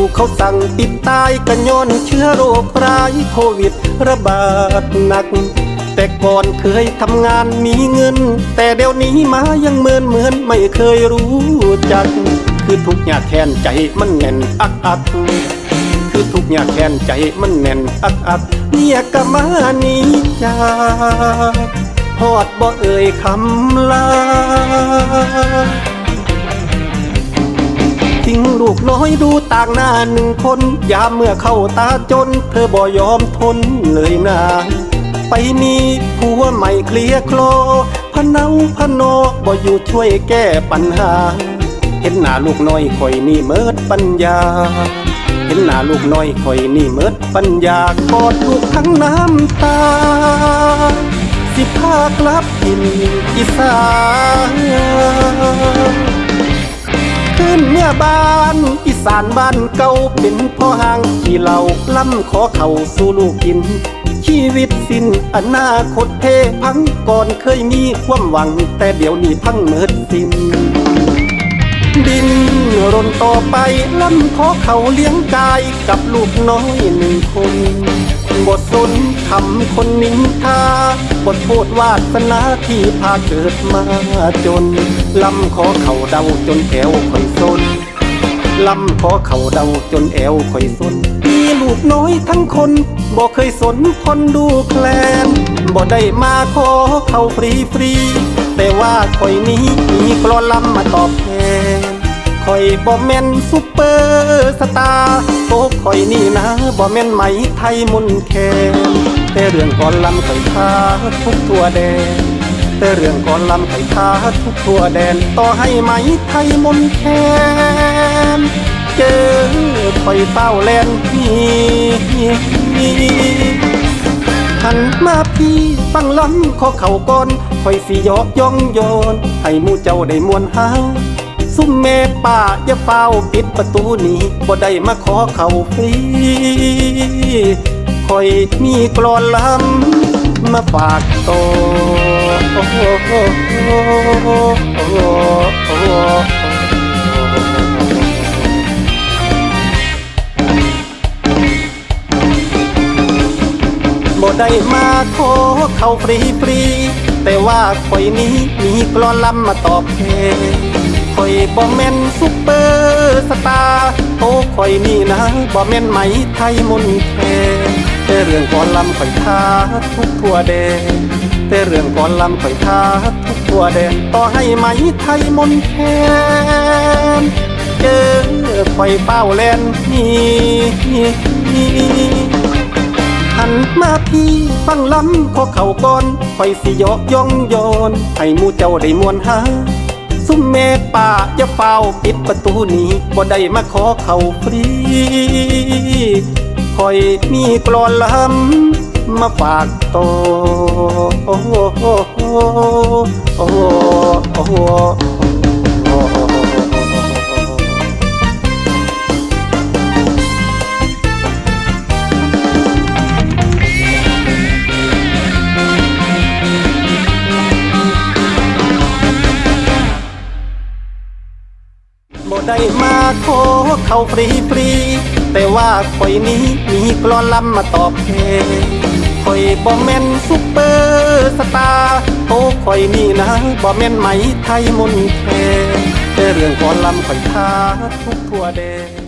ถูกเขาสั่งปิดตายกันย้อนเชื้อโรคร้ายโควิดระบาดหนัก แต่ก่อนเคยทำงานมีเงิน แต่เดี๋ยวนี้มายังเหมือนเหมือนไม่เคยรู้จัก คือทุกอย่างแค้นใจมันแน่นอักอักคือทุกอย่างแค้นใจมันแน่นอักอักเนี่ยกะมานี้จากฮอดบ่เอ่ยคำลา น้อยดูต่างหน้าหนึ่งคน ยามเมื่อเข้าตาจน เธอบ่ยอมทนเลยนาไปมีผัวใหม่เคลียโคลพะเนาพะโนบ่อยู่ช่วยแก้ปัญหา เห็นหน้าลูกน้อยคอยนี่เมิดปัญญา เห็นหน้าลูกน้อยคอยนี่เมิดปัญญากอดลูกทั้งน้ำตา สิพากลับกินอีสาน้นเมื่อบ้านอีสานบ้านเก่าเป็นพ่อหางที่เราล่ำขอเข่าสู่ลูกกิน ชีวิตสิ้นอนาคตเทพังก่อนเคยมีความหวัง แต่เดี๋ยวนี้พังเมิดสิ้นดินรนต่อไปล่ำขอเขาเลี้ยงกายกับลูกน้อยหนึ่งคน บทสนคำคนนินทาบทโพดวาสนาที่พาเกิดมาจนลำขอเข่าเดาจนแอวคอยสนลำขอเข่าเดาจนแอวคอยสนมีลูกน้อยทั้งคนบ่เคยสนคนดูแคลนบ่ได้มาขอเขาฟรีฟรีๆแต่ว่าคอยนี้มีกรอลำมาตอบแทนคอยบ่แม่นซุปเปอร์สตาร์ โอ้คอยนี่นะบ่แม่นไหมไทยมุนแคนแต่เรื่องก่อนลำคอยท้าทุกทั่วแดน แต่เรื่องก่อนลำคอยท้าทุกทั่วแดน ต่อให้ไหมไทยมุนแคนเจอคอยเฝ้าแลนนี่หันมาพี่ฟังล้ำขอเข่าก่อนคอยสิยอกย่องโยน ให้มู่เจ้าได้มวนหา ซุ่มแม่ป้าอย่าเฝ้าปิดประตูนี้บ่ได้มาขอเข้าฟรีคอยมีกรอนลำมาฝากโตโอ้โหโอ้โหโอ้โหโอ้โหบ่ได้มาขอเข้าฟรีฟรีแต่ว่าคอยนี้มีกรอนลำมาตอบแทน คอยบ่แม่นซุปเปอร์สตาร์โอ้คอยนี่นะบ่แม่นไหมไทยมนแคนแต่เรื่องก่อนลำคอยท้าทุกทั่วแดนแต่เรื่องก่อนลำคอยท้าทุกทั่วแดนต่อให้ไหมไทยมนแคนเจอคอยเป้าแลนนี่หันมาพี่ฟังล้ำขอเขาก่อนคอยสิยอกย่องโยนให้มูเจ้าได้มวนหา ซุ่มแม่ป่าอย่าเฝ้าปิดประตูนี้บ่ได้มาขอเข้าฟรีคอยมีกลอนลำมาฝากโตโอ้โหโอ้โหโอ้โห ขอเข้าฟรีฟรี แต่ว่าคอยนี้มีกลอนลำมาตอบแทนคอยบอแม่นซุปเปอร์สตาร์โอ้คอยนี่นะบอแม่นไหมไทยมนเทแคนแต่เรื่องกลอนลำคอยท้าทุกทั่วแดง